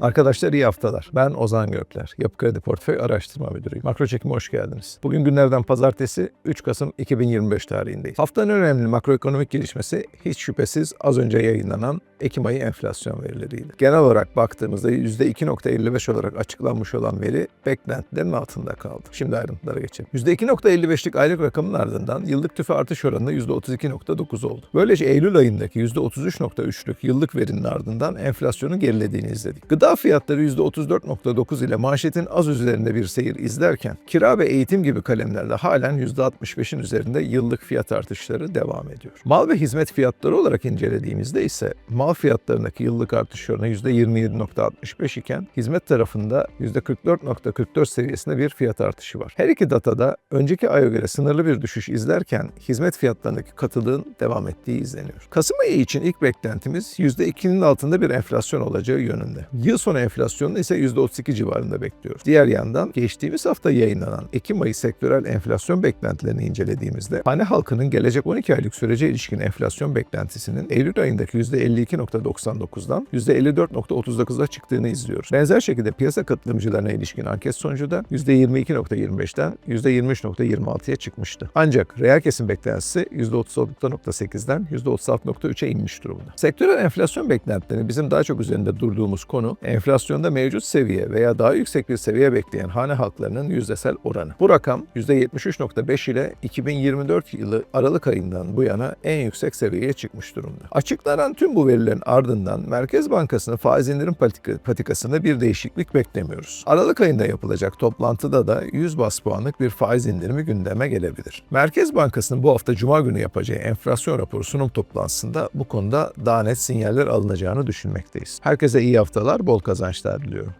Arkadaşlar iyi haftalar. Ben Ozan Gökler. Yapı Kredi Portföy Araştırma Müdürüyüm. Makro çekime hoş geldiniz. Bugün günlerden pazartesi 3 Kasım 2025 tarihindeyiz. Haftanın önemli makroekonomik gelişmesi hiç şüphesiz az önce yayınlanan Ekim ayı enflasyon verileriydi. Genel olarak baktığımızda %2.55 olarak açıklanmış olan veri beklentilerin altında kaldı. Şimdi ayrıntılara geçelim. %2.55'lik aylık rakamın ardından yıllık tüfe artış oranı %32.9 oldu. Böylece Eylül ayındaki %33.3'lük yıllık verinin ardından enflasyonun gerilediğini izledik. Gıda fiyatları %34.9 ile manşetin az üzerinde bir seyir izlerken kira ve eğitim gibi kalemlerde halen %65'in üzerinde yıllık fiyat artışları devam ediyor. Mal ve hizmet fiyatları olarak incelediğimizde ise mal fiyatlarındaki yıllık artış oranı %27.65 iken hizmet tarafında %44.44 seviyesinde bir fiyat artışı var. Her iki datada önceki aya göre sınırlı bir düşüş izlerken hizmet fiyatlarındaki katılığın devam ettiği izleniyor. Kasım ayı için ilk beklentimiz %2'nin altında bir enflasyon olacağı yönünde. Yıl sonu enflasyonunu ise %32 civarında bekliyoruz. Diğer yandan geçtiğimiz hafta yayınlanan Ekim ayı sektörel enflasyon beklentilerini incelediğimizde hane halkının gelecek 12 aylık sürece ilişkin enflasyon beklentisinin Eylül ayındaki %52.99'dan %54.39'a çıktığını izliyoruz. Benzer şekilde piyasa katılımcılarına ilişkin anket sonucu da %22.25'ten %23.26'ya çıkmıştı. Ancak reel kesim beklentisi %36.8'den %36.3'e inmiş durumda. Sektörel enflasyon beklentileri bizim daha çok üzerinde durduğumuz konu enflasyonda mevcut seviye veya daha yüksek bir seviye bekleyen hane halklarının yüzdesel oranı. Bu rakam %73.5 ile 2024 yılı Aralık ayından bu yana en yüksek seviyeye çıkmış durumda. Açıklanan tüm bu verilerin ardından Merkez Bankası'nın faiz indirim patikasında bir değişiklik beklemiyoruz. Aralık ayında yapılacak toplantıda da 100 bas puanlık bir faiz indirimi gündeme gelebilir. Merkez Bankası'nın bu hafta Cuma günü yapacağı enflasyon raporu sunum toplantısında bu konuda daha net sinyaller alınacağını düşünmekteyiz. Herkese iyi haftalar, bol kazançlar diliyorum.